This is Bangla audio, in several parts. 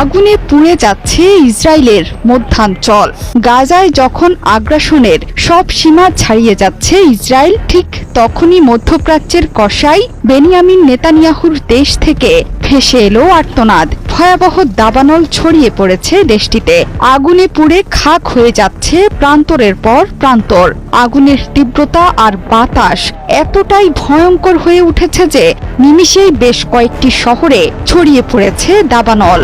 আগুনে পুড়ে যাচ্ছে ইসরায়েলের মধ্যাঞ্চল। গাজায় যখন আগ্রাসনের সব সীমা ছাড়িয়ে যাচ্ছে ইসরায়েল, ঠিক তখনই মধ্যপ্রাচ্যের কসাই বেনিয়ামিন নেতানিয়াহুর দেশ থেকে ভেসে এলো আর্তনাদ। ভয়াবহ দাবানল ছড়িয়ে পড়েছে দেশটিতে। আগুনে পুড়ে খাক হয়ে যাচ্ছে প্রান্তরের পর প্রান্তর। আগুনের তীব্রতা আর বাতাস এতটাই ভয়ঙ্কর হয়ে উঠেছে যে নিমিষেই বেশ কয়েকটি শহরে ছড়িয়ে পড়েছে দাবানল।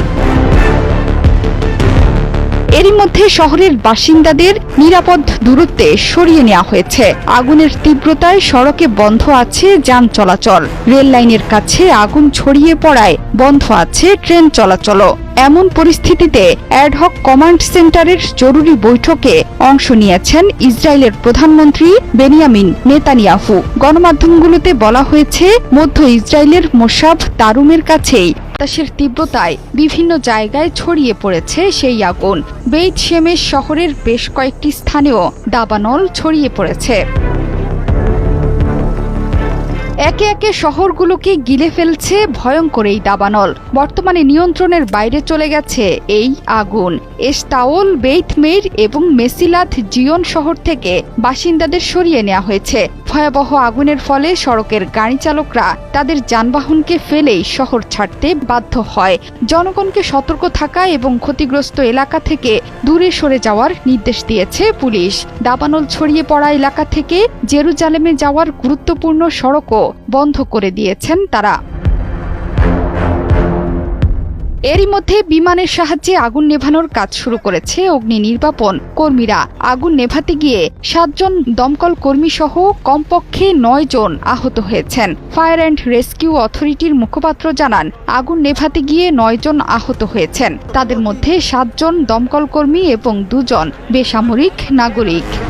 এরই মধ্যে শহরের বাসিন্দাদের নিরাপদ দূরত্বে সরিয়ে নেওয়া হয়েছে। আগুনের তীব্রতায় সড়কে বন্ধ আছে যান চলাচল। রেল লাইনের কাছে আগুন ছড়িয়ে পড়ায় বন্ধ আছে ট্রেন চলাচলও। এমন পরিস্থিতিতে অ্যাডহক কমান্ড সেন্টারের জরুরি বৈঠকে অংশ নিয়েছেন ইসরায়েলের প্রধানমন্ত্রী বেনিয়ামিন নেতানিয়াহু। গণমাধ্যমগুলোতে বলা হয়েছে, মধ্য ইসরায়েলের মোসাব তারুমের কাছেই বাতাসের তীব্রতায় বিভিন্ন জায়গায় ছড়িয়ে পড়েছে সেই আগুন। বেইত শেমেশ শহরের বেশ কয়েকটি স্থানেও দাবানল ছড়িয়ে পড়েছে। একে একে শহরগুলোকে গিলে ফেলছে ভয়ঙ্কর এই দাবানল। বর্তমানে নিয়ন্ত্রণের বাইরে চলে গেছে এই আগুন। এস্তাওল বেইথমের এবং মেসিলাথ জিয়ন শহর থেকে বাসিন্দাদের সরিয়ে নেওয়া হয়েছে। ভয়াবহ আগুনের ফলে সড়কের গাড়ি চালকরা তাদের যানবাহনকে ফেলেই শহর ছাড়তে বাধ্য হয়। জনগণকে সতর্ক থাকা এবং ক্ষতিগ্রস্ত এলাকা থেকে দূরে সরে যাওয়ার নির্দেশ দিয়েছে পুলিশ। দাবানল ছড়িয়ে পড়া এলাকা থেকে জেরুজালেমে যাওয়ার গুরুত্বপূর্ণ সড়কও বন্ধ করে দিয়েছেন তারা। এরই মধ্যে বিমানের সাহায্যে আগুন নেভানোর কাজ শুরু করেছে অগ্নি নির্বাপন কর্মীরা। আগুন নেভাতে গিয়ে সাতজন দমকল কর্মী সহ কমপক্ষে নয় জন আহত হয়েছেন। ফায়ার অ্যান্ড রেস্কিউ অথরিটির মুখপাত্র জানান, আগুন নেভাতে গিয়ে নয় জন আহত হয়েছেন। তাদের মধ্যে সাতজন দমকল কর্মী এবং দুজন বেসামরিক নাগরিক।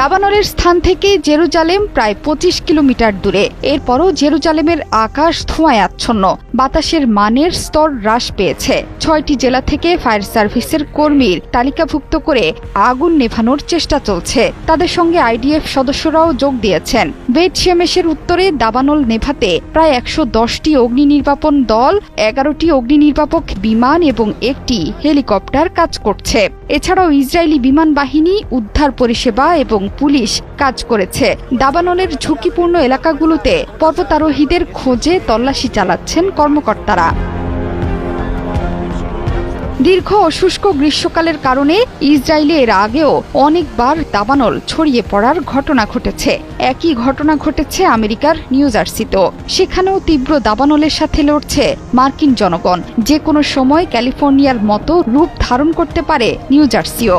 দাবানলের স্থান থেকে জেরুজালেম প্রায় পঁচিশ কিলোমিটার দূরে। এরপরও জেরুজালেমের আকাশ ধোঁয়ায় আচ্ছন্ন। বাতাসের মানের স্তর হ্রাস পেয়েছে। ছয়টি জেলা থেকে ফায়ার সার্ভিসের কর্মীর তালিকাভুক্ত করে আগুন নেভানোর চেষ্টা চলছে। তাদের সঙ্গে আইডিএফ সদস্যরাও যোগ দিয়েছেন। বেদ শেমেশের উত্তরে দাবানল নেভাতে প্রায় একশো দশটি অগ্নি নির্বাপন দল, এগারোটি অগ্নি নির্বাপক বিমান এবং একটি হেলিকপ্টার কাজ করছে। এছাড়াও ইসরায়েলি বিমান বাহিনী, উদ্ধার পরিষেবা এবং পুলিশ কাজ করেছে। দাবানলের ঝুঁকিপূর্ণ এলাকাগুলোতে পর্বতারোহীদের খোঁজে তল্লাশি চালাচ্ছেন কর্মকর্তারা। দীর্ঘ শুষ্ক গ্রীষ্মকালের কারণে ইসরায়েলে এর আগেও অনেকবার দাবানল ছড়িয়ে পড়ার ঘটনা ঘটেছে। একই ঘটনা ঘটেছে আমেরিকার নিউ জার্সিতেও। সেখানেও তীব্র দাবানলের সাথে লড়ছে মার্কিন জনগণ। যে কোনো সময় ক্যালিফোর্নিয়ার মতো রূপ ধারণ করতে পারে নিউ জার্সিও।